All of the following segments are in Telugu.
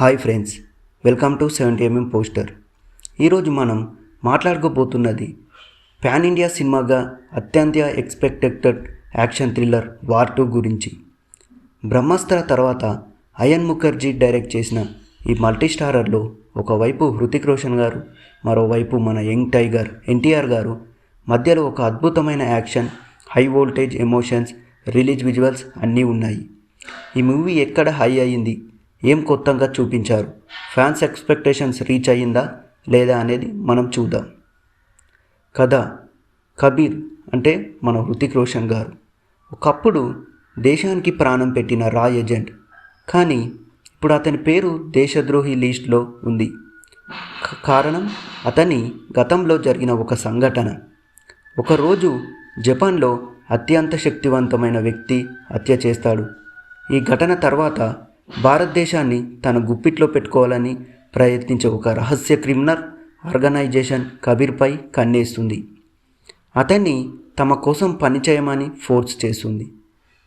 Hi friends welcome to seventy M M poster. ఈరోజు మనం మాట్లాడుకోబోతున్నది పాన్ ఇండియా సినిమాగా అత్యంత expected action thriller War two గురించి. బ్రహ్మాస్త్ర తర్వాత అయన్ ముఖర్జీ డైరెక్ట్ చేసిన ఈ మల్టీ స్టారర్లో ఒకవైపు హృతిక్ రోషన్ గారు మరోవైపు మన యంగ్ టైగర్ ఎన్టీఆర్ గారు మధ్యలో ఒక అద్భుతమైన action high voltage emotions release visuals అన్నీ ఉన్నాయి. ఈ మూవీ ఎక్కడ హై అయ్యింది? ఏం కొత్తగా చూపించారు? ఫ్యాన్స్ ఎక్స్పెక్టేషన్స్ రీచ్ అయ్యిందా లేదా అనేది మనం చూద్దాం. కథ కబీర్ అంటే మన హృతిక్ రోషన్ గారు. ఒకప్పుడు దేశానికి ప్రాణం పెట్టిన రా ఏజెంట్. కానీ ఇప్పుడు అతని పేరు దేశద్రోహి లిస్ట్లో ఉంది. కారణం అతని గతంలో జరిగిన ఒక సంఘటన. ఒకరోజు జపాన్లో అత్యంత శక్తివంతమైన వ్యక్తి హత్య చేస్తాడు. ఈ ఘటన తర్వాత భారతదేశాన్ని తన గుప్పిట్లో పెట్టుకోవాలని ప్రయత్నించే ఒక రహస్య క్రిమినల్ ఆర్గనైజేషన్ కబీర్పై కన్నేస్తుంది. అతన్ని తమ కోసం పనిచేయమని ఫోర్స్ చేస్తుంది.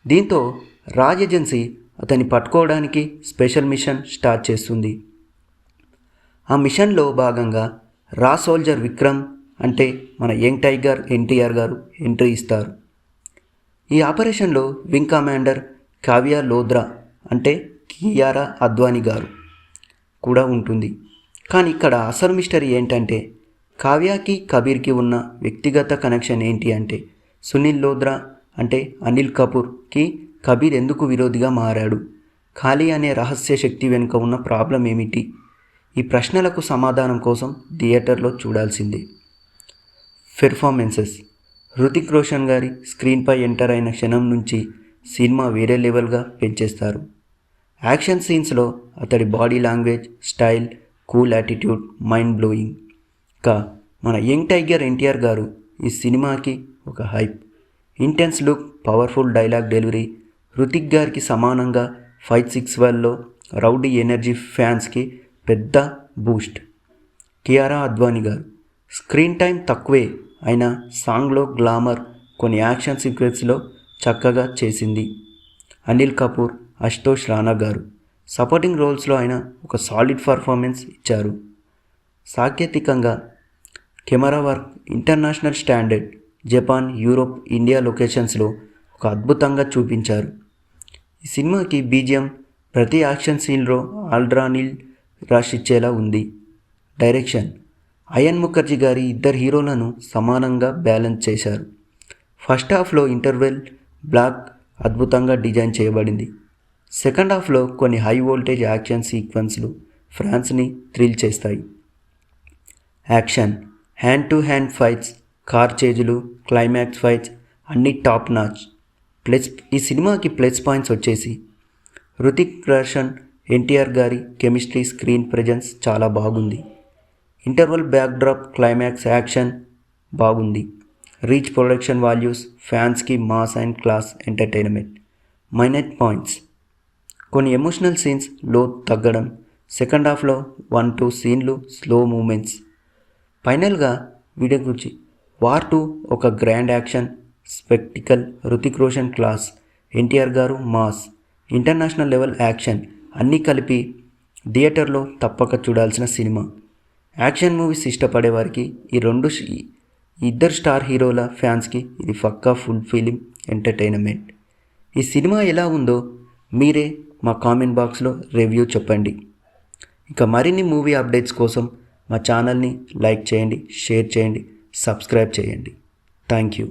దీంతో రాజ్ ఏజెన్సీ అతన్ని పట్టుకోవడానికి స్పెషల్ మిషన్ స్టార్ట్ చేస్తుంది. ఆ మిషన్లో భాగంగా రా సోల్జర్ విక్రమ్ అంటే మన యంగ్ టైగర్ ఎన్టీఆర్ గారు ఎంట్రీ ఇస్తారు. ఈ ఆపరేషన్లో వింగ్ కమాండర్ కావ్య లోద్రా అంటే కియారా అద్వానీ గారు కూడా ఉంటుంది. కానీ ఇక్కడ అసలు మిస్టరీ ఏంటంటే కావ్యకి కబీర్కి ఉన్న వ్యక్తిగత కనెక్షన్ ఏంటి అంటే సునీల్ లోద్రా అంటే అనిల్ కపూర్కి కబీర్ ఎందుకు విరోధిగా మారాడు? ఖాళీ అనే రహస్య శక్తి వెనుక ఉన్న ప్రాబ్లం ఏమిటి? ఈ ప్రశ్నలకు సమాధానం కోసం థియేటర్లో చూడాల్సిందే. పెర్ఫార్మెన్సెస్. హృతిక్ రోషన్ గారి స్క్రీన్పై ఎంటర్ అయిన క్షణం నుంచి సినిమా వేరే లెవెల్గా పెంచేస్తారు. యాక్షన్ సీన్స్లో అతడి body language style cool attitude mind blowing ఇంకా మన యంగ్ టైగర్ ఎన్టీఆర్ గారు ఈ సినిమాకి ఒక hype. Intense look powerful dialogue delivery Hrithik గారికి సమానంగా ఫైవ్ సిక్స్ వెల్లో రౌడీ ఎనర్జీ ఫ్యాన్స్కి పెద్ద బూస్ట్. కియారా అద్వానీ గారు స్క్రీన్ టైం తక్కువే అయినా సాంగ్లో గ్లామర్ కొన్ని యాక్షన్ సీక్వెన్స్లో చక్కగా చేసింది. అనిల్ కపూర్ అశుతోష్ రాణా గారు. సపోర్టింగ్ రోల్స్లో ఆయన ఒక సాలిడ్ పర్ఫార్మెన్స్ ఇచ్చారు. సాంకేతికంగా camera work international standard Japan Europe India లొకేషన్స్లో ఒక అద్భుతంగా చూపించారు. ఈ సినిమాకి బీజియం ప్రతి యాక్షన్ సీన్లో ఆల్డ్రానిల్ రాష్ ఇచ్చేలా ఉంది. డైరెక్షన్ అయన్ ముఖర్జీ గారి ఇద్దరు హీరోలను సమానంగా బ్యాలెన్స్ చేశారు. ఫస్ట్ హాఫ్లో ఇంటర్వెల్ బ్లాక్ అద్భుతంగా డిజైన్ చేయబడింది. సెకండ్ హాఫ్లో కొన్ని హై వోల్టేజ్ యాక్షన్ సీక్వెన్స్లు ఫ్రాన్స్ని థ్రిల్ చేస్తాయి. Action hand to hand fights car చేజులు climax fights అన్ని టాప్ నాచ్. ప్లస్ ఈ సినిమాకి ప్లస్ పాయింట్స్ వచ్చేసి హృతిక్ రోషన్ ఎన్టీఆర్ గారి కెమిస్ట్రీ స్క్రీన్ ప్రజెన్స్ చాలా బాగుంది. ఇంటర్వల్ బ్యాక్డ్రాప్ క్లైమాక్స్ యాక్షన్ బాగుంది. రీచ్ ప్రొడక్షన్ వాల్యూస్ ఫ్యాన్స్కి mass and class entertainment. Minute points. కొన్ని ఎమోషనల్ సీన్స్లో తగ్గడం. సెకండ్ హాఫ్లో వన్ టూ సీన్లు స్లో మూమెంట్స్ ఫైనల్గా వీడియో గురించి. వార్ టూ ఒక grand action spectacle Hrithik Roshan class NTR garu mass international level action అన్నీ కలిపి థియేటర్లో తప్పక చూడాల్సిన సినిమా యాక్షన్ మూవీస్ ఇష్టపడే వారికి ఈ రెండు ఇద్దరు స్టార్ హీరోల ఫ్యాన్స్కి ఇది పక్కా ఫుల్ ఫిలిం ఎంటర్టైన్మెంట్ ఈ సినిమా ఎలా ఉందో మీరే మా కామెంట్ బాక్స్లో రివ్యూ చెప్పండి. ఇక మరిన్ని మూవీ అప్డేట్స్ కోసం మా ఛానల్ని లైక్ చేయండి షేర్ చేయండి సబ్స్క్రైబ్ చేయండి. Thank you.